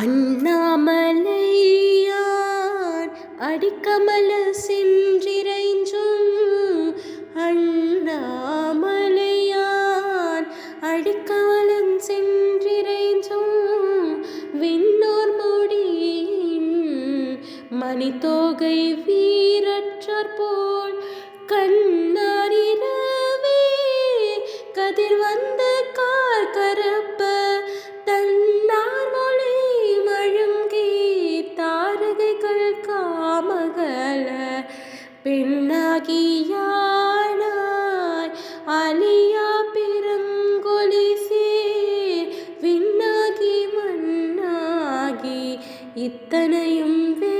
அண்ணாமலையார் அடிக்கமல சென்றிரைஞ்சும். அண்ணாமலையார் அடிக்கமலன் சென்றிரைஞ்சும். விண்ணோர் முடியின் மணித்தோகை வீரற்றார் போல் கண்ணாரிரவே கதிர் வந்த மகள பெண்ணாகியானாய். அலியா பிறங்கொலி சேர் விண்ணாகி மண்ணாகி. இத்தனையும் வே